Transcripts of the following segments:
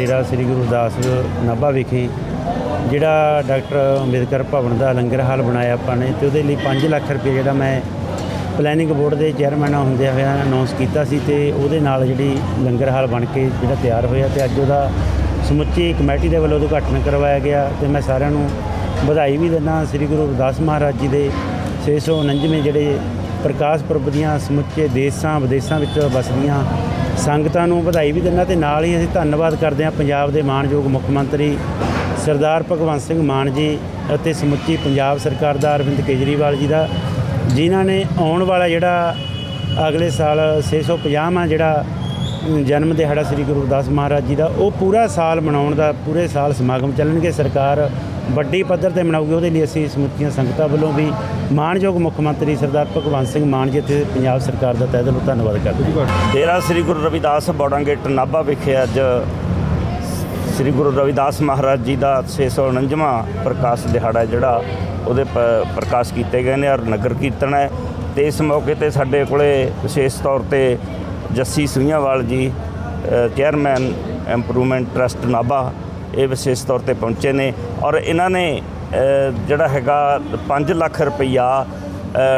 ਡੇਰਾ ਸ੍ਰੀ ਗੁਰੂ ਰਵਿਦਾਸ ਨਾਭਾ ਵਿਖੇ ਜਿਹੜਾ ਡਾਕਟਰ ਅੰਬੇਦਕਰ ਭਵਨ ਦਾ ਲੰਗਰ ਹਾਲ ਬਣਾਇਆ ਆਪਾਂ ਨੇ ਤੇ ਉਹਦੇ ਲਈ 5 ਲੱਖ ਰੁਪਏ ਜਿਹੜਾ ਮੈਂ ਪਲੈਨਿੰਗ ਬੋਰਡ ਦੇ ਚੇਅਰਮੈਨ ਹੁੰਦਿਆਂ ਹੋਇਆ ਅਨਾਉਂਸ ਕੀਤਾ ਸੀ ਤੇ ਉਹਦੇ ਨਾਲ ਜਿਹੜੀ ਲੰਗਰ ਹਾਲ ਬਣ ਕੇ ਜਿਹੜਾ ਤਿਆਰ ਹੋਇਆ ਤੇ ਅੱਜ ਉਹਦਾ ਸਮੁੱਚੀ ਕਮੇਟੀ ਦੇ ਵੱਲੋਂ ਉਦਘਾਟਨ ਕਰਵਾਇਆ ਗਿਆ ਤੇ ਮੈਂ ਸਾਰਿਆਂ ਨੂੰ ਵਧਾਈ ਵੀ ਦਿੰਦਾ ਸ੍ਰੀ ਗੁਰੂ ਰਵਿਦਾਸ ਮਹਾਰਾਜ ਜੀ ਦੇ 649ਵੇਂ ਜਿਹੜੇ ਪ੍ਰਕਾਸ਼ ਪੁਰਬ ਦੀਆਂ ਸਮੁੱਚੇ ਦੇਸ਼ਾਂ ਵਿਦੇਸ਼ਾਂ ਵਿੱਚ ਵਸਦੀਆਂ ਸੰਗਤਾਂ ਨੂੰ ਵਧਾਈ ਵੀ ਦਿੰਦਾ ਤੇ ਨਾਲ ਹੀ ਅਸੀਂ ਧੰਨਵਾਦ ਕਰਦੇ ਹਾਂ ਪੰਜਾਬ ਦੇ ਮਾਣਯੋਗ ਮੁੱਖ ਮੰਤਰੀ ਸਰਦਾਰ ਭਗਵੰਤ ਸਿੰਘ ਮਾਨ ਜੀ ਅਤੇ ਸਮੁੱਚੀ ਪੰਜਾਬ ਸਰਕਾਰ ਦਾ ਅਰਵਿੰਦ ਕੇਜਰੀਵਾਲ ਜੀ ਦਾ, ਜਿਨ੍ਹਾਂ ਨੇ ਆਉਣ ਵਾਲਾ ਜਿਹੜਾ ਅਗਲੇ ਸਾਲ 650ਵਾਂ ਜਿਹੜਾ ਜਨਮ ਦਿਹਾੜਾ ਸ੍ਰੀ ਗੁਰੂ ਰਵਿਦਾਸ ਮਹਾਰਾਜ ਜੀ ਦਾ, ਉਹ ਪੂਰਾ ਸਾਲ ਮਨਾਉਣ ਦਾ, ਪੂਰੇ ਸਾਲ ਸਮਾਗਮ ਚੱਲਣਗੇ। ਸਰਕਾਰ ਵੱਡੀ ਪੱਧਰ ਤੇ ਮਨਾਊਗੀ, ਉਹਦੇ ਲਈ ਅਸੀਂ ਸਮੁੱਚੀਆਂ ਸੰਗਤਾਂ ਵੱਲੋਂ ਵੀ ਮਾਣਯੋਗ ਮੁੱਖ ਮੰਤਰੀ ਸਰਦਾਰ ਭਗਵੰਤ ਸਿੰਘ ਮਾਨ ਜੀ ਤੇ ਪੰਜਾਬ ਸਰਕਾਰ ਦਾ ਤਹਿ ਦਿਲੋਂ ਧੰਨਵਾਦ ਕਰਦੇ ਹਾਂ। ਡੇਰਾ ਸ੍ਰੀ ਗੁਰੂ ਰਵਿਦਾਸ ਬੋੜਾਂਗੇਟ ਨਾਭਾ ਵਿਖੇ ਅੱਜ ਸ੍ਰੀ ਗੁਰੂ ਰਵਿਦਾਸ ਮਹਾਰਾਜ ਜੀ ਦਾ 649ਵਾਂ ਪ੍ਰਕਾਸ਼ ਦਿਹਾੜਾ ਜਿਹੜਾ ਉਹਦੇ ਪ- ਪ੍ਰਕਾਸ਼ ਕੀਤੇ ਗਏ ਨੇ ਔਰ ਨਗਰ ਕੀਰਤਨ ਹੈ। ਤੇ ਇਸ ਮੌਕੇ ਤੇ ਸਾਡੇ ਕੋਲੇ ਵਿਸ਼ੇਸ਼ ਤੌਰ ਤੇ ਜੱਸੀ ਸੁਈਆਂਵਾਲ ਜੀ ਚੇਅਰਮੈਨ ਇੰਪਰੂਵਮੈਂਟ ਟਰਸਟ ਨਾਭਾ, ਇਹ ਵਿਸ਼ੇਸ਼ ਤੌਰ ਤੇ ਪਹੁੰਚੇ ਨੇ ਔਰ ਇਹਨਾਂ ਨੇ ਜਿਹੜਾ ਹੈਗਾ 5 ਲੱਖ ਰੁਪਈਆ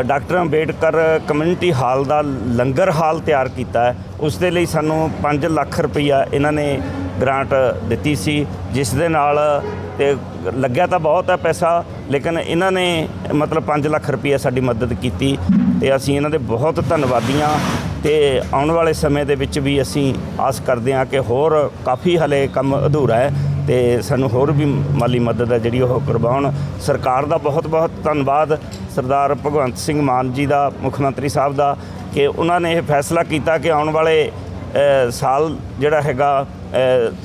ਡਾਕਟਰ ਅੰਬੇਡਕਰ ਕਮਿਊਨਿਟੀ ਹਾਲ ਦਾ ਲੰਗਰ ਹਾਲ ਤਿਆਰ ਕੀਤਾ ਹੈ। ਉਸ ਦੇ ਲਈ ਸਾਨੂੰ 5 ਲੱਖ ਰੁਪਈਆ ਇਹਨਾਂ ਨੇ ਗ੍ਰਾਂਟ ਦਿੱਤੀ ਸੀ, ਜਿਸ ਦੇ ਨਾਲ ਤੇ ਲੱਗਿਆ ਤਾਂ ਬਹੁਤ ਹੈ ਪੈਸਾ, ਲੇਕਿਨ ਇਹਨਾਂ ਨੇ ਮਤਲਬ 5 ਲੱਖ ਰੁਪਈਆ ਸਾਡੀ ਮਦਦ ਕੀਤੀ ਤੇ ਅਸੀਂ ਇਹਨਾਂ ਦੇ ਬਹੁਤ ਧੰਨਵਾਦੀ ਹਾਂ। ਤੇ ਆਉਣ ਵਾਲੇ ਸਮੇਂ ਦੇ ਵਿੱਚ ਵੀ ਅਸੀਂ ਆਸ ਕਰਦੇ ਹਾਂ ਕਿ ਹੋਰ ਕਾਫੀ ਹਲੇ ਕੰਮ ਅਧੂਰਾ ਹੈ ਤੇ ਸਾਨੂੰ ਹੋਰ ਵੀ ਮਾਲੀ ਮਦਦ ਹੈ ਜਿਹੜੀ ਉਹ ਕਰਵਾਉਣ। ਸਰਕਾਰ ਦਾ ਬਹੁਤ ਬਹੁਤ ਧੰਨਵਾਦ। ਸਰਦਾਰ ਭਗਵੰਤ ਸਿੰਘ ਮਾਨ ਜੀ ਦਾ, ਮੁੱਖ ਮੰਤਰੀ ਸਾਹਿਬ ਦਾ, ਕਿ ਉਹਨਾਂ ਨੇ ਇਹ ਫੈਸਲਾ ਕੀਤਾ ਕਿ ਆਉਣ ਵਾਲੇ ਸਾਲ ਜਿਹੜਾ ਹੈਗਾ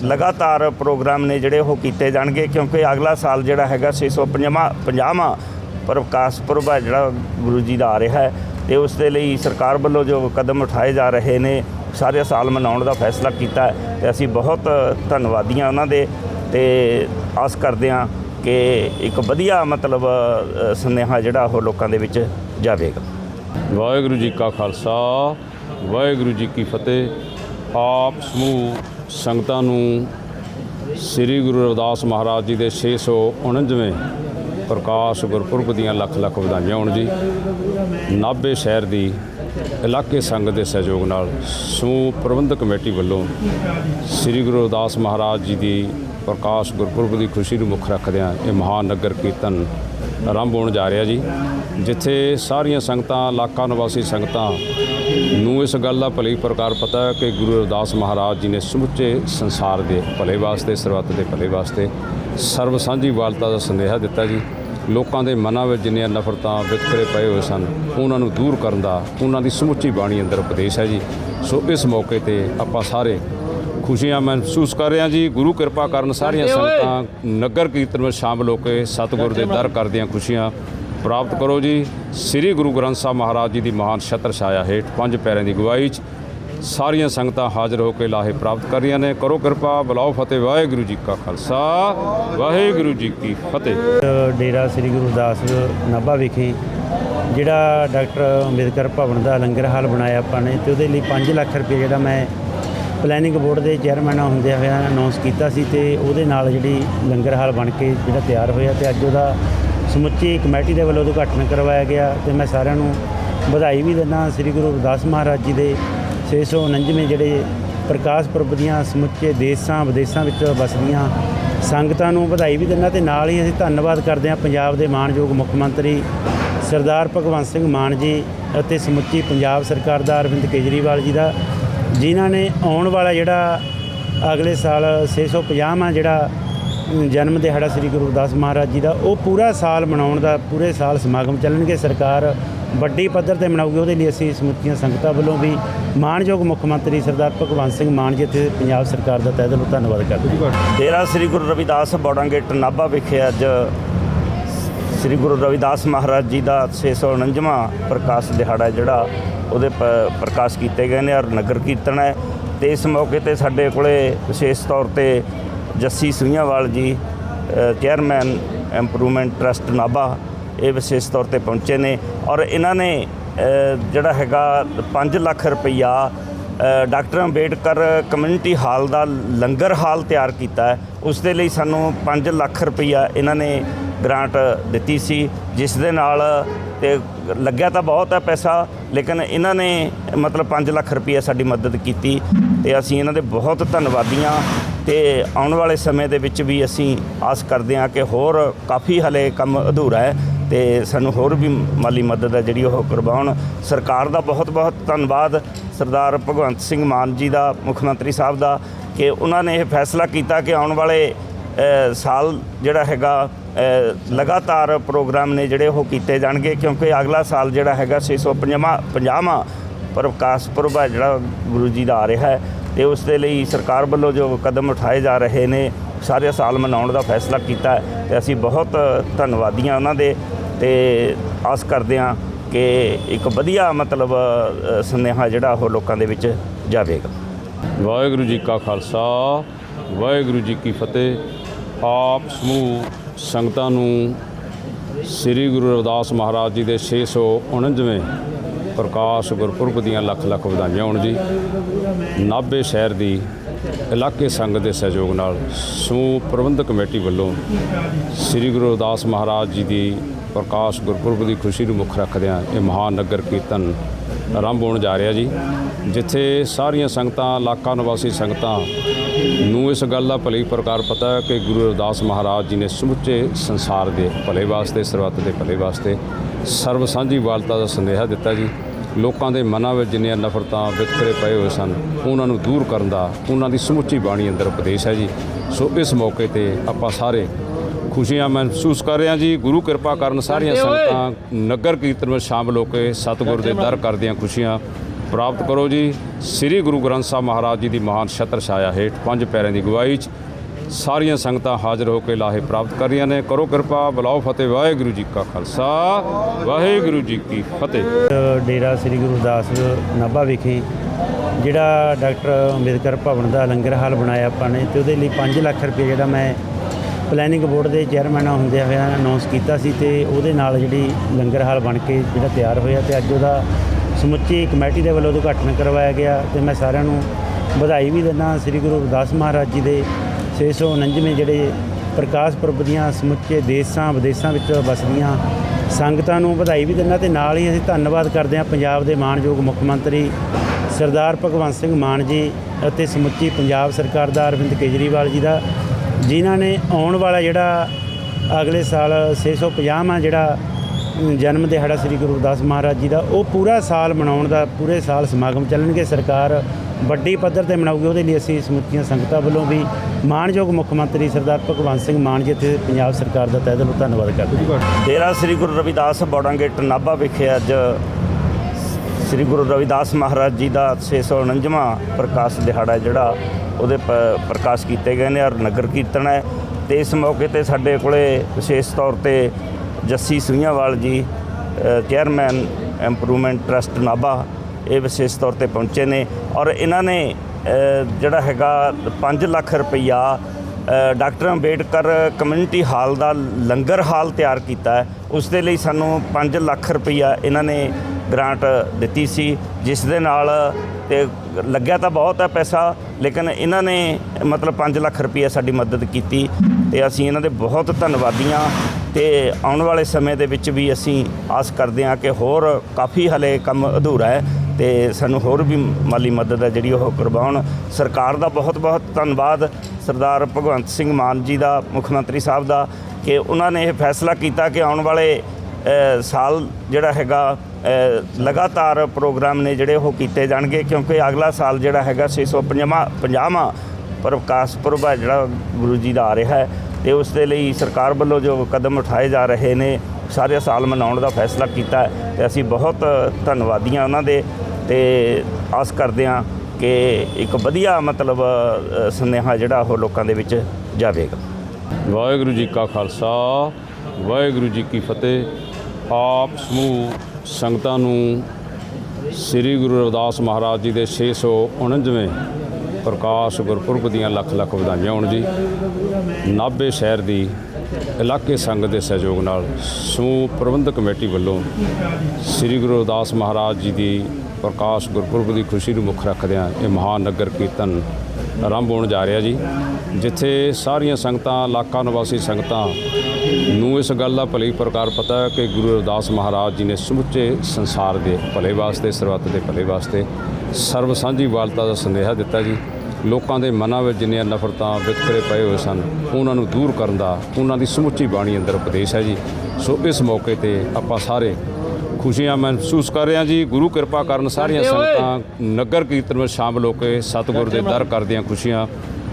ਲਗਾਤਾਰ ਪ੍ਰੋਗਰਾਮ ਨੇ ਜਿਹੜੇ ਉਹ ਕੀਤੇ ਜਾਣਗੇ, ਕਿਉਂਕਿ ਅਗਲਾ ਸਾਲ ਜਿਹੜਾ ਹੈਗਾ 650ਵਾਂ 50ਵਾਂ ਪ੍ਰਕਾਸ਼ ਪੁਰਬ ਹੈ ਜਿਹੜਾ ਗੁਰੂ ਜੀ ਦਾ ਆ ਰਿਹਾ ਹੈ ਤੇ ਉਸ ਦੇ ਲਈ ਸਰਕਾਰ ਵੱਲੋਂ ਜੋ ਕਦਮ ਉਠਾਏ ਜਾ ਰਹੇ ਨੇ, ਸਾਰੇ ਸਾਲ ਮਨਾਉਣ ਦਾ ਫੈਸਲਾ ਕੀਤਾ ਹੈ ਤੇ ਅਸੀਂ ਬਹੁਤ ਧੰਨਵਾਦੀ ਹਾਂ ਉਹਨਾਂ ਦੇ ਤੇ ਆਸ ਕਰਦੇ ਹਾਂ ਕਿ ਇੱਕ ਵਧੀਆ ਮਤਲਬ ਸੁਨੇਹਾ ਜਿਹੜਾ ਉਹ ਲੋਕਾਂ ਦੇ ਵਿੱਚ ਜਾਵੇਗਾ। ਵਾਹਿਗੁਰੂ ਜੀ ਕਾ ਖਾਲਸਾ, ਵਾਹਿਗੁਰੂ ਜੀ ਕੀ ਫਤਿਹ। ਆਪ ਸਮੂਹ ਸੰਗਤਾਂ ਨੂੰ ਸ੍ਰੀ ਗੁਰੂ ਰਵਿਦਾਸ ਮਹਾਰਾਜ ਜੀ ਦੇ 649ਵੇਂ ਪ੍ਰਕਾਸ਼ ਗੁਰਪੁਰਬ ਦੀਆਂ ਲੱਖ ਲੱਖ ਵਧਾਈਆਂ ਹੋਣ ਜੀ। ਨਾਭੇ ਸ਼ਹਿਰ ਦੀ ਇਲਾਕੇ ਸੰਗਤ ਦੇ ਸਹਿਯੋਗ ਨਾਲ ਸਮੂਹ ਪ੍ਰਬੰਧਕ ਕਮੇਟੀ ਵੱਲੋਂ ਸ੍ਰੀ ਗੁਰੂ ਰਵਿਦਾਸ ਮਹਾਰਾਜ ਜੀ ਦੀ ਪ੍ਰਕਾਸ਼ ਗੁਰਪੁਰਬ ਦੀ ਖੁਸ਼ੀ ਨੂੰ ਮੁੱਖ ਰੱਖਦਿਆਂ ਇਹ ਮਹਾਨ ਨਗਰ ਕੀਰਤਨ ਆਰੰਭ ਹੋਣ ਜਾ ਰਿਹਾ ਜੀ। ਜਿੱਥੇ ਸਾਰੀਆਂ ਸੰਗਤਾਂ, ਇਲਾਕਾ ਨਿਵਾਸੀ ਸੰਗਤਾਂ ਨੂੰ ਇਸ ਗੱਲ ਦਾ ਭਲੀ ਪ੍ਰਕਾਰ ਪਤਾ ਹੈ ਕਿ ਗੁਰੂ ਰਵਿਦਾਸ ਮਹਾਰਾਜ ਜੀ ਨੇ ਸਮੁੱਚੇ ਸੰਸਾਰ ਦੇ ਭਲੇ ਵਾਸਤੇ, ਸਰਬੱਤ ਦੇ ਭਲੇ ਵਾਸਤੇ ਸਰਬ ਸਾਂਝੀ ਵਾਲਤਾ ਦਾ ਸੰਦੇਸ਼ ਦਿੱਤਾ ਜੀ। ਲੋਕਾਂ ਦੇ ਮਨਾਂ ਵਿੱਚ ਜਿੰਨੀਆਂ ਨਫ਼ਰਤਾਂ ਵਿਤਕਰੇ ਪਏ ਹੋਏ ਸਨ ਉਹਨਾਂ ਨੂੰ ਦੂਰ ਕਰਨ ਦਾ ਉਹਨਾਂ ਦੀ ਸਮੁੱਚੀ ਬਾਣੀ ਅੰਦਰ ਉਪਦੇਸ਼ ਹੈ ਜੀ। ਸੋ ਇਸ ਮੌਕੇ ਤੇ ਆਪਾਂ ਸਾਰੇ ਖੁਸ਼ੀਆਂ ਮਹਿਸੂਸ ਕਰ ਰਹੇ ਹਾਂ ਜੀ। ਗੁਰੂ ਕਿਰਪਾ ਕਰਨ ਸਾਰੀਆਂ ਸੰਗਤਾਂ ਨਗਰ ਕੀਰਤਨ ਵਿੱਚ ਸ਼ਾਮਲ ਹੋ ਕੇ ਸਤਿਗੁਰ ਦੇ ਦਰ ਕਰਦਿਆਂ ਖੁਸ਼ੀਆਂ ਪ੍ਰਾਪਤ ਕਰੋ ਜੀ। ਸ੍ਰੀ ਗੁਰੂ ਗ੍ਰੰਥ ਸਾਹਿਬ ਮਹਾਰਾਜ ਜੀ ਦੀ ਮਹਾਨ ਛਤਰ ਛਾਇਆ ਹੇਠ ਪੰਜ ਪੈਰਿਆਂ ਦੀ ਗਵਾਹੀ 'ਚ ਸਾਰੀਆਂ ਸੰਗਤਾਂ ਹਾਜ਼ਰ ਹੋ ਕੇ ਲਾਹੇ ਪ੍ਰਾਪਤ ਕਰ ਰਹੀਆਂ ਨੇ। ਕਰੋ ਕਿਰਪਾ, ਬੁਲਾਓ ਫਤਿਹ, ਵਾਹਿਗੁਰੂ ਜੀ ਕਾ ਖਾਲਸਾ, ਵਾਹਿਗੁਰੂ ਜੀ ਕੀ ਫਤਿਹ। ਡੇਰਾ ਸ੍ਰੀ ਗੁਰੂ ਰਵਿਦਾਸ ਨਾਭਾ ਵਿਖੇ ਜਿਹੜਾ ਡਾਕਟਰ ਅੰਬੇਦਕਰ ਭਵਨ ਦਾ ਲੰਗਰ ਹਾਲ ਬਣਾਇਆ ਆਪਾਂ ਨੇ ਤੇ ਉਹਦੇ ਲਈ 5 ਲੱਖ ਰੁਪਏ ਜਿਹੜਾ ਮੈਂ ਪਲੈਨਿੰਗ ਬੋਰਡ ਦੇ ਚੇਅਰਮੈਨ ਹੁੰਦਿਆਂ ਹੋਇਆ ਅਨਾਉਂਸ ਕੀਤਾ ਸੀ ਤੇ ਉਹਦੇ ਨਾਲ ਜਿਹੜੀ ਲੰਗਰ ਹਾਲ ਬਣ ਕੇ ਜਿਹੜਾ ਤਿਆਰ ਹੋਇਆ ਤੇ ਅੱਜ ਉਹਦਾ ਸਮੁੱਚੀ ਕਮੇਟੀ ਦੇ ਵੱਲੋਂ ਉਦਘਾਟਨ ਕਰਵਾਇਆ ਗਿਆ ਤੇ ਮੈਂ ਸਾਰਿਆਂ ਨੂੰ ਵਧਾਈ ਵੀ ਦਿੰਦਾ। ਸ੍ਰੀ ਗੁਰੂ ਰਵਿਦਾਸ ਮਹਾਰਾਜ ਜੀ ਦੇ 649ਵੇਂ ਜਿਹੜੇ ਪ੍ਰਕਾਸ਼ ਪੁਰਬ ਦੀਆਂ ਸਮੁੱਚੇ ਦੇਸ਼ਾਂ, ਵਿਦੇਸ਼ਾਂ ਵਿੱਚ ਵਸਦੀਆਂ ਸੰਗਤਾਂ ਨੂੰ ਵਧਾਈ ਵੀ ਦਿੰਦਾ ਤੇ ਨਾਲ ਹੀ ਅਸੀਂ ਧੰਨਵਾਦ ਕਰਦੇ ਹਾਂ ਪੰਜਾਬ ਦੇ ਮਾਣਯੋਗ ਮੁੱਖ ਮੰਤਰੀ ਸਰਦਾਰ ਭਗਵੰਤ ਸਿੰਘ ਮਾਨ ਜੀ ਅਤੇ ਸਮੁੱਚੀ ਪੰਜਾਬ ਸਰਕਾਰ ਦਾ ਅਰਵਿੰਦ ਕੇਜਰੀਵਾਲ ਜੀ ਦਾ, ਜਿਨ੍ਹਾਂ ਨੇ ਆਉਣ ਵਾਲਾ ਜਿਹੜਾ ਅਗਲੇ ਸਾਲ 650ਵਾਂ ਜਿਹੜਾ ਜਨਮ ਦਿਹਾੜਾ ਸ੍ਰੀ ਗੁਰੂ ਰਵਿਦਾਸ ਮਹਾਰਾਜ ਜੀ ਦਾ, ਉਹ ਪੂਰਾ ਸਾਲ ਮਨਾਉਣ ਦਾ, ਪੂਰੇ ਸਾਲ ਸਮਾਗਮ ਚੱਲਣਗੇ। ਸਰਕਾਰ ਵੱਡੀ ਪੱਧਰ ਤੇ ਮਨਾਊਗੀ ਉਹਦੇ ਲਈ ਅਸੀਂ ਸਮੁੱਚੀਆਂ ਸੰਗਤਾਂ ਵੱਲੋਂ ਵੀ ਮਾਣਯੋਗ ਮੁੱਖ ਮੰਤਰੀ ਸਰਦਾਰ ਭਗਵੰਤ ਸਿੰਘ ਮਾਨ ਜੀ ਤੇ ਪੰਜਾਬ ਸਰਕਾਰ ਦਾ ਤਹਿ ਦਿਲੋਂ ਧੰਨਵਾਦ ਕਰਦੇ ਹਾਂ। ਡੇਰਾ ਸ੍ਰੀ ਗੁਰੂ ਰਵਿਦਾਸ ਬੋੜਾਂਗੇਟ ਨਾਭਾ ਵਿਖੇ ਅੱਜ ਸ੍ਰੀ ਗੁਰੂ ਰਵਿਦਾਸ ਮਹਾਰਾਜ ਜੀ ਦਾ 649ਵਾਂ ਪ੍ਰਕਾਸ਼ ਦਿਹਾੜਾ ਜਿਹੜਾ ਉਹਦੇ ਪ- ਪ੍ਰਕਾਸ਼ ਕੀਤੇ ਗਏ ਨੇ ਔਰ ਨਗਰ ਕੀਰਤਨ ਹੈ। ਤੇ ਇਸ ਮੌਕੇ ਤੇ ਸਾਡੇ ਕੋਲੇ ਵਿਸ਼ੇਸ਼ ਤੌਰ ਤੇ ਜੱਸੀ ਸੁਈਆਂਵਾਲ ਜੀ ਚੇਅਰਮੈਨ, ਇੰਪਰੂਵਮੈਂਟ ਟਰਸਟ ਨਾਭਾ ਇਹ ਵਿਸ਼ੇਸ਼ ਤੌਰ ਤੇ ਪਹੁੰਚੇ ਨੇ ਔਰ ਇਹਨਾਂ ਨੇ ਜਿਹੜਾ ਹੈਗਾ 5 ਲੱਖ ਰੁਪਈਆ ਡਾਕਟਰ ਅੰਬੇਡਕਰ ਕਮਿਊਨਿਟੀ ਹਾਲ ਦਾ ਲੰਗਰ ਹਾਲ ਤਿਆਰ ਕੀਤਾ ਹੈ। ਉਸ ਦੇ ਲਈ ਸਾਨੂੰ 5 ਲੱਖ ਰੁਪਈਆ ਇਹਨਾਂ ਨੇ ਗ੍ਰਾਂਟ ਦਿੱਤੀ ਸੀ, ਜਿਸ ਦੇ ਨਾਲ ਤੇ ਲੱਗਿਆ ਤਾਂ ਬਹੁਤ ਹੈ ਪੈਸਾ, ਲੇਕਿਨ ਇਹਨਾਂ ਨੇ ਮਤਲਬ 5 ਲੱਖ ਰੁਪਈਆ ਸਾਡੀ ਮਦਦ ਕੀਤੀ ਤੇ ਅਸੀਂ ਇਹਨਾਂ ਦੇ ਬਹੁਤ ਧੰਨਵਾਦੀ ਹਾਂ ਤੇ ਆਉਣ ਵਾਲੇ ਸਮੇਂ ਦੇ ਵਿੱਚ ਵੀ ਅਸੀਂ ਆਸ ਕਰਦੇ ਹਾਂ ਕਿ ਹੋਰ ਕਾਫੀ ਹਲੇ ਕੰਮ ਅਧੂਰਾ ਹੈ। ਤੇ ਸਾਨੂੰ ਹੋਰ ਵੀ ਮਾਲੀ ਮਦਦ ਹੈ ਜਿਹੜੀ ਉਹ ਕਰਵਾਉਣ। ਸਰਕਾਰ ਦਾ ਬਹੁਤ ਬਹੁਤ ਧੰਨਵਾਦ। ਸਰਦਾਰ ਭਗਵੰਤ ਸਿੰਘ ਮਾਨ ਜੀ ਦਾ, ਮੁੱਖ ਮੰਤਰੀ ਸਾਹਿਬ ਦਾ, ਕਿ ਉਹਨਾਂ ਨੇ ਇਹ ਫੈਸਲਾ ਕੀਤਾ ਕਿ ਆਉਣ ਵਾਲੇ ਸਾਲ ਜਿਹੜਾ ਹੈਗਾ ਲਗਾਤਾਰ ਪ੍ਰੋਗਰਾਮ ਨੇ ਜਿਹੜੇ ਉਹ ਕੀਤੇ ਜਾਣਗੇ, ਕਿਉਂਕਿ ਅਗਲਾ ਸਾਲ ਜਿਹੜਾ ਹੈਗਾ 650ਵਾਂ 50ਵਾਂ ਪ੍ਰਕਾਸ਼ ਪੁਰਬ ਹੈ ਜਿਹੜਾ ਗੁਰੂ ਜੀ ਦਾ ਆ ਰਿਹਾ ਹੈ। ਤੇ ਉਸ ਦੇ ਲਈ ਸਰਕਾਰ ਵੱਲੋਂ ਜੋ ਕਦਮ ਉਠਾਏ ਜਾ ਰਹੇ ਨੇ, ਸਾਰੇ ਸਾਲ ਮਨਾਉਣ ਦਾ ਫੈਸਲਾ ਕੀਤਾ ਹੈ। ਤੇ ਅਸੀਂ ਬਹੁਤ ਧੰਨਵਾਦੀ ਹਾਂ ਉਹਨਾਂ ਦੇ। ਤੇ ਆਸ ਕਰਦੇ ਹਾਂ ਕਿ ਇੱਕ ਵਧੀਆ ਮਤਲਬ ਸੁਨੇਹਾ ਜਿਹੜਾ ਉਹ ਲੋਕਾਂ ਦੇ ਵਿੱਚ ਜਾਵੇਗਾ। ਵਾਹਿਗੁਰੂ ਜੀ ਕਾ ਖਾਲਸਾ, ਵਾਹਿਗੁਰੂ ਜੀ ਕੀ ਫਤਿਹ। ਆਪ ਸਮੂਹ ਸੰਗਤਾਂ ਨੂੰ ਸ੍ਰੀ ਗੁਰੂ ਰਵਿਦਾਸ ਮਹਾਰਾਜ ਜੀ ਦੇ 649ਵੇਂ ਪ੍ਰਕਾਸ਼ ਗੁਰਪੁਰਬ ਦੀਆਂ ਲੱਖ ਲੱਖ ਵਧਾਈਆਂ ਹੋਣ ਜੀ। ਨਾਭੇ ਸ਼ਹਿਰ ਦੀ ਇਲਾਕੇ ਸੰਗਤ ਦੇ ਸਹਿਯੋਗ ਨਾਲ ਸਮੂਹ ਪ੍ਰਬੰਧਕ ਕਮੇਟੀ ਵੱਲੋਂ ਸ੍ਰੀ ਗੁਰੂ ਰਵਿਦਾਸ ਮਹਾਰਾਜ ਜੀ ਦੀ ਪ੍ਰਕਾਸ਼ ਗੁਰਪੁਰਬ ਦੀ ਖੁਸ਼ੀ ਨੂੰ ਮੁੱਖ ਰੱਖਦਿਆਂ ਇਹ ਮਹਾਨ ਨਗਰ ਕੀਰਤਨ ਆਰੰਭ ਹੋਣ ਜਾ ਰਿਹਾ ਜੀ, ਜਿੱਥੇ ਸਾਰੀਆਂ ਸੰਗਤਾਂ, ਇਲਾਕਾ ਨਿਵਾਸੀ ਸੰਗਤਾਂ ਨੂੰ ਇਸ ਗੱਲ ਦਾ ਭਲੀ ਪ੍ਰਕਾਰ ਪਤਾ ਹੈ ਕਿ ਗੁਰੂ ਰਵਿਦਾਸ ਮਹਾਰਾਜ ਜੀ ਨੇ ਸਮੁੱਚੇ ਸੰਸਾਰ ਦੇ ਭਲੇ ਵਾਸਤੇ, ਸਰਬੱਤ ਦੇ ਭਲੇ ਵਾਸਤੇ ਸਰਬ ਸਾਂਝੀ ਵਾਲਤਾ ਦਾ ਸੰਦੇਸ਼ ਦਿੱਤਾ ਜੀ। ਲੋਕਾਂ ਦੇ ਮਨਾਂ ਵਿੱਚ ਜਿੰਨੀਆਂ ਨਫ਼ਰਤਾਂ ਵਿਤਕਰੇ ਪਏ ਹੋਏ ਸਨ, ਉਹਨਾਂ ਨੂੰ ਦੂਰ ਕਰਨ ਦਾ, ਉਹਨਾਂ ਦੀ ਸਮੁੱਚੀ ਬਾਣੀ ਅੰਦਰ ਉਪਦੇਸ਼ ਹੈ ਜੀ। ਸੋ ਇਸ ਮੌਕੇ ਤੇ ਆਪਾਂ ਸਾਰੇ ਖੁਸ਼ੀਆਂ ਮਹਿਸੂਸ ਕਰ ਰਹੇ ਹਾਂ ਜੀ। ਗੁਰੂ ਕਿਰਪਾ ਕਰਨ ਸਾਰੀਆਂ ਸੰਗਤਾਂ ਨਗਰ ਕੀਰਤਨ ਵਿੱਚ ਸ਼ਾਮਲ ਹੋ ਕੇ ਸਤਿਗੁਰ ਦੇ ਦਰ ਕਰਦਿਆਂ ਖੁਸ਼ੀਆਂ ਪ੍ਰਾਪਤ ਕਰੋ ਜੀ। ਸ੍ਰੀ ਗੁਰੂ ਗ੍ਰੰਥ ਸਾਹਿਬ ਮਹਾਰਾਜ ਜੀ ਦੀ ਮਹਾਨ ਛਤਰ ਛਾਇਆ ਹੇਠ ਪੰਜ ਪੈਰਿਆਂ ਦੀ ਗਵਾਹੀ 'ਚ ਸਾਰੀਆਂ ਸੰਗਤਾਂ ਹਾਜ਼ਰ ਹੋ ਕੇ ਲਾਹੇ ਪ੍ਰਾਪਤ ਕਰ ਰਹੀਆਂ ਨੇ। ਕਰੋ ਕਿਰਪਾ ਬੁਲਾਓ ਫਤਿਹ ਵਾਹਿਗੁਰੂ ਜੀ ਕਾ ਖਾਲਸਾ ਵਾਹਿਗੁਰੂ ਜੀ ਕੀ ਫਤਿਹ। ਡੇਰਾ ਸ੍ਰੀ ਗੁਰੂ ਦਾਸ ਨਾਭਾ ਵਿਖੇ ਜਿਹੜਾ ਡਾਕਟਰ ਅੰਬੇਦਕਰ ਭਵਨ ਦਾ ਲੰਗਰ ਹਾਲ ਬਣਾਇਆ ਆਪਾਂ ਨੇ ਤੇ ਉਹਦੇ ਲਈ 5 ਲੱਖ ਰੁਪਏ ਜਿਹੜਾ ਮੈਂ ਪਲੈਨਿੰਗ ਬੋਰਡ ਦੇ ਚੇਅਰਮੈਨ ਹੁੰਦਿਆਂ ਹੋਇਆ ਅਨਾਉਂਸ ਕੀਤਾ ਸੀ ਤੇ ਉਹਦੇ ਨਾਲ ਜਿਹੜੀ ਲੰਗਰ ਹਾਲ ਬਣ ਕੇ ਜਿਹੜਾ ਤਿਆਰ ਹੋਇਆ ਤੇ ਅੱਜ ਉਹਦਾ ਸਮੁੱਚੀ ਕਮੇਟੀ ਦੇ ਵੱਲੋਂ ਉਦਘਾਟਨ ਕਰਵਾਇਆ ਗਿਆ ਤੇ ਮੈਂ ਸਾਰਿਆਂ ਨੂੰ ਵਧਾਈ ਵੀ ਦਿੰਦਾ ਸ੍ਰੀ ਗੁਰੂ ਰਵਿਦਾਸ ਮਹਾਰਾਜ ਜੀ ਦੇ 649ਵੇਂ ਜਿਹੜੇ ਪ੍ਰਕਾਸ਼ ਪੁਰਬ ਦੀਆਂ ਸਮੁੱਚੇ ਦੇਸ਼ਾਂ, ਵਿਦੇਸ਼ਾਂ ਵਿੱਚ ਵਸਦੀਆਂ ਸੰਗਤਾਂ ਨੂੰ ਵਧਾਈ ਵੀ ਦਿੰਦਾ ਤੇ ਨਾਲ ਹੀ ਅਸੀਂ ਧੰਨਵਾਦ ਕਰਦੇ ਹਾਂ ਪੰਜਾਬ ਦੇ ਮਾਣਯੋਗ ਮੁੱਖ ਮੰਤਰੀ ਸਰਦਾਰ ਭਗਵੰਤ ਸਿੰਘ ਮਾਨ ਜੀ ਅਤੇ ਸਮੁੱਚੀ ਪੰਜਾਬ ਸਰਕਾਰ ਦਾ ਅਰਵਿੰਦ ਕੇਜਰੀਵਾਲ ਜੀ ਦਾ ਜਿਨ੍ਹਾਂ ਨੇ ਆਉਣ ਵਾਲਾ ਜਿਹੜਾ ਅਗਲੇ ਸਾਲ 650ਵਾਂ ਜਿਹੜਾ ਜਨਮ ਦਿਹਾੜਾ ਸ੍ਰੀ ਗੁਰੂ ਰਵਿਦਾਸ ਮਹਾਰਾਜ ਜੀ ਦਾ, ਉਹ ਪੂਰਾ ਸਾਲ ਮਨਾਉਣ ਦਾ, ਪੂਰੇ ਸਾਲ ਸਮਾਗਮ ਚੱਲਣਗੇ। ਸਰਕਾਰ ਵੱਡੀ ਪੱਧਰ ਤੇ ਮਨਾਊਗੀ, ਉਹਦੇ ਲਈ ਅਸੀਂ ਸਮੁੱਚੀਆਂ ਸੰਗਤਾਂ ਵੱਲੋਂ ਵੀ ਮਾਣਯੋਗ ਮੁੱਖ ਮੰਤਰੀ ਸਰਦਾਰ ਭਗਵੰਤ ਸਿੰਘ ਮਾਨ ਜੀ ਤੇ ਪੰਜਾਬ ਸਰਕਾਰ ਦਾ ਤਹਿ ਦਿਲੋਂ ਧੰਨਵਾਦ ਕਰਦੇ ਹਾਂ। ਡੇਰਾ ਸ੍ਰੀ ਗੁਰੂ ਰਵਿਦਾਸ ਬੋੜਾਂਗੇਟ ਨਾਭਾ ਵਿਖੇ ਅੱਜ ਸ੍ਰੀ ਗੁਰੂ ਰਵਿਦਾਸ ਮਹਾਰਾਜ ਜੀ ਦਾ 649ਵਾਂ ਪ੍ਰਕਾਸ਼ ਦਿਹਾੜਾ ਜਿਹੜਾ ਉਹਦੇ ਪ- ਪ੍ਰਕਾਸ਼ ਕੀਤੇ ਗਏ ਨੇ ਔਰ ਨਗਰ ਕੀਰਤਨ ਹੈ। ਤੇ ਇਸ ਮੌਕੇ ਤੇ ਸਾਡੇ ਕੋਲੇ ਵਿਸ਼ੇਸ਼ ਤੌਰ ਤੇ ਜੱਸੀ ਸੁਈਆਂਵਾਲ ਜੀ ਚੇਅਰਮੈਨ ਇੰਪਰੂਵਮੈਂਟ ਟਰਸਟ ਨਾਭਾ ਇਹ ਵਿਸ਼ੇਸ਼ ਤੌਰ ਤੇ ਪਹੁੰਚੇ ਨੇ ਔਰ ਇਹਨਾਂ ਨੇ ਜਿਹੜਾ ਹੈਗਾ 5 ਲੱਖ ਰੁਪਈਆ ਡਾਕਟਰ ਅੰਬੇਡਕਰ ਕਮਿਊਨਿਟੀ ਹਾਲ ਦਾ ਲੰਗਰ ਹਾਲ ਤਿਆਰ ਕੀਤਾ ਹੈ। ਉਸ ਦੇ ਲਈ ਸਾਨੂੰ 5 ਲੱਖ ਰੁਪਈਆ ਇਹਨਾਂ ਨੇ ਗ੍ਰਾਂਟ ਦਿੱਤੀ ਸੀ, ਜਿਸ ਦੇ ਨਾਲ ਤੇ ਲੱਗਿਆ ਤਾਂ ਬਹੁਤ ਹੈ ਪੈਸਾ, ਲੇਕਿਨ ਇਹਨਾਂ ਨੇ ਮਤਲਬ 5 ਲੱਖ ਰੁਪਈਆ ਸਾਡੀ ਮਦਦ ਕੀਤੀ ਤੇ ਅਸੀਂ ਇਹਨਾਂ ਦੇ ਬਹੁਤ ਧੰਨਵਾਦੀ ਹਾਂ ਤੇ ਆਉਣ ਵਾਲੇ ਸਮੇਂ ਦੇ ਵਿੱਚ ਵੀ ਅਸੀਂ ਆਸ ਕਰਦੇ ਹਾਂ ਕਿ ਹੋਰ ਕਾਫੀ ਹਲੇ ਕੰਮ ਅਧੂਰਾ ਹੈ ਤੇ ਸਾਨੂੰ ਹੋਰ ਵੀ ਮਾਲੀ ਮਦਦ ਹੈ ਜਿਹੜੀ ਉਹ ਕਰਵਾਉਣ। ਸਰਕਾਰ ਦਾ ਬਹੁਤ ਬਹੁਤ ਧੰਨਵਾਦ, ਸਰਦਾਰ ਭਗਵੰਤ ਸਿੰਘ ਮਾਨ ਜੀ ਦਾ, ਮੁੱਖ ਮੰਤਰੀ ਸਾਹਿਬ ਦਾ, ਕਿ ਉਹਨਾਂ ਨੇ ਇਹ ਫੈਸਲਾ ਕੀਤਾ ਕਿ ਆਉਣ ਵਾਲੇ ਸਾਲ ਜਿਹੜਾ ਹੈਗਾ ਲਗਾਤਾਰ ਪ੍ਰੋਗਰਾਮ ਨੇ ਜਿਹੜੇ ਉਹ ਕੀਤੇ ਜਾਣਗੇ, ਕਿਉਂਕਿ ਅਗਲਾ ਸਾਲ ਜਿਹੜਾ ਹੈਗਾ 650ਵਾਂ 50ਵਾਂ ਪ੍ਰਕਾਸ਼ ਪੁਰਬ ਹੈ ਜਿਹੜਾ ਗੁਰੂ ਜੀ ਦਾ ਆ ਰਿਹਾ ਹੈ ਤੇ ਉਸ ਦੇ ਲਈ ਸਰਕਾਰ ਵੱਲੋਂ ਜੋ ਕਦਮ ਉਠਾਏ ਜਾ ਰਹੇ ਨੇ, ਸਾਰੇ ਸਾਲ ਮਨਾਉਣ ਦਾ ਫੈਸਲਾ ਕੀਤਾ ਹੈ ਤੇ ਅਸੀਂ ਬਹੁਤ ਧੰਨਵਾਦੀ ਹਾਂ ਉਹਨਾਂ ਦੇ ਤੇ ਆਸ ਕਰਦੇ ਹਾਂ ਕਿ ਇੱਕ ਵਧੀਆ ਮਤਲਬ ਸੁਨੇਹਾ ਜਿਹੜਾ ਉਹ ਲੋਕਾਂ ਦੇ ਵਿੱਚ ਜਾਵੇਗਾ। ਵਾਹਿਗੁਰੂ ਜੀ ਕਾ ਖਾਲਸਾ, ਵਾਹਿਗੁਰੂ ਜੀ ਕੀ ਫਤਿਹ, ਆਪ ਸਮੂਹ ਸੰਗਤਾਂ ਨੂੰ ਸ੍ਰੀ ਗੁਰੂ ਰਵਿਦਾਸ ਮਹਾਰਾਜ ਜੀ ਦੇ 649ਵੇਂ ਪ੍ਰਕਾਸ਼ ਗੁਰਪੁਰਬ ਦੀਆਂ ਲੱਖ ਲੱਖ ਵਧਾਈਆਂ ਹੋਣ ਜੀ। ਨਾਭੇ ਸ਼ਹਿਰ ਦੀ ਇਲਾਕੇ ਸੰਗਤ ਦੇ ਸਹਿਯੋਗ ਨਾਲ ਸਮੂਹ ਪ੍ਰਬੰਧਕ ਕਮੇਟੀ ਵੱਲੋਂ ਸ੍ਰੀ ਗੁਰੂ ਰਵਿਦਾਸ ਮਹਾਰਾਜ ਜੀ ਦੀ ਪ੍ਰਕਾਸ਼ ਗੁਰਪੁਰਬ ਦੀ ਖੁਸ਼ੀ ਨੂੰ ਮੁੱਖ ਰੱਖਦਿਆਂ ਇਹ ਮਹਾਨ ਨਗਰ ਕੀਰਤਨ ਆਰੰਭ ਹੋਣ ਜਾ ਰਿਹਾ ਜੀ, ਜਿੱਥੇ ਸਾਰੀਆਂ ਸੰਗਤਾਂ, ਇਲਾਕਾ ਨਿਵਾਸੀ ਸੰਗਤਾਂ ਨੂੰ ਇਸ ਗੱਲ ਦਾ ਭਲੀ ਪ੍ਰਕਾਰ ਪਤਾ ਹੈ ਕਿ ਗੁਰੂ ਰਵਿਦਾਸ ਮਹਾਰਾਜ ਜੀ ਨੇ ਸਮੁੱਚੇ ਸੰਸਾਰ ਦੇ ਭਲੇ ਵਾਸਤੇ, ਸਰਬੱਤ ਦੇ ਭਲੇ ਵਾਸਤੇ ਸਰਬ ਸਾਂਝੀ ਵਾਲਤਾ ਦਾ ਸੰਦੇਸ਼ ਦਿੱਤਾ ਜੀ। ਲੋਕਾਂ ਦੇ ਮਨਾਂ ਵਿੱਚ ਜਿੰਨੀਆਂ ਨਫ਼ਰਤਾਂ ਵਿਤਕਰੇ ਪਏ ਹੋਏ ਸਨ, ਉਹਨਾਂ ਨੂੰ ਦੂਰ ਕਰਨ ਦਾ, ਉਹਨਾਂ ਦੀ ਸਮੁੱਚੀ ਬਾਣੀ ਅੰਦਰ ਉਪਦੇਸ਼ ਹੈ ਜੀ। ਸੋ ਇਸ ਮੌਕੇ ਤੇ ਆਪਾਂ ਸਾਰੇ ਖੁਸ਼ੀਆਂ ਮਹਿਸੂਸ ਕਰ ਰਹੇ ਜੀ। ਗੁਰੂ ਕਿਰਪਾ ਕਰਨ ਸਾਰੀਆਂ ਸੰਗਤਾਂ ਨਗਰ ਕੀਰਤਨ ਵਿੱਚ ਸ਼ਾਮਲ ਹੋ ਕੇ ਸਤਿਗੁਰ ਦੇ ਦਰ ਕਰਦਿਆਂ ਖੁਸ਼ੀਆਂ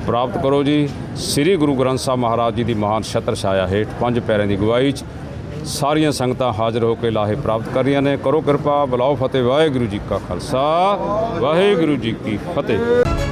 ਪ੍ਰਾਪਤ ਕਰੋ ਜੀ। ਸ੍ਰੀ ਗੁਰੂ ਗ੍ਰੰਥ ਸਾਹਿਬ ਮਹਾਰਾਜ ਜੀ ਦੀ ਮਹਾਨ ਛਤਰ ਛਾਇਆ ਹੇਠ ਪੰਜ ਪੈਰਿਆਂ ਦੀ ਗਵਾਹੀ 'ਚ ਸਾਰੀਆਂ ਸੰਗਤਾਂ ਹਾਜ਼ਰ ਹੋ ਕੇ ਲਾਹੇ ਪ੍ਰਾਪਤ ਕਰ ਰਹੀਆਂ ਨੇ। ਕਰੋ ਕਿਰਪਾ। ਬੁਲਾਓ ਫਤਿਹ। ਵਾਹਿਗੁਰੂ ਜੀ ਕਾ ਖਾਲਸਾ। ਵਾਹਿਗੁਰੂ ਜੀ ਕੀ ਫਤਿਹ।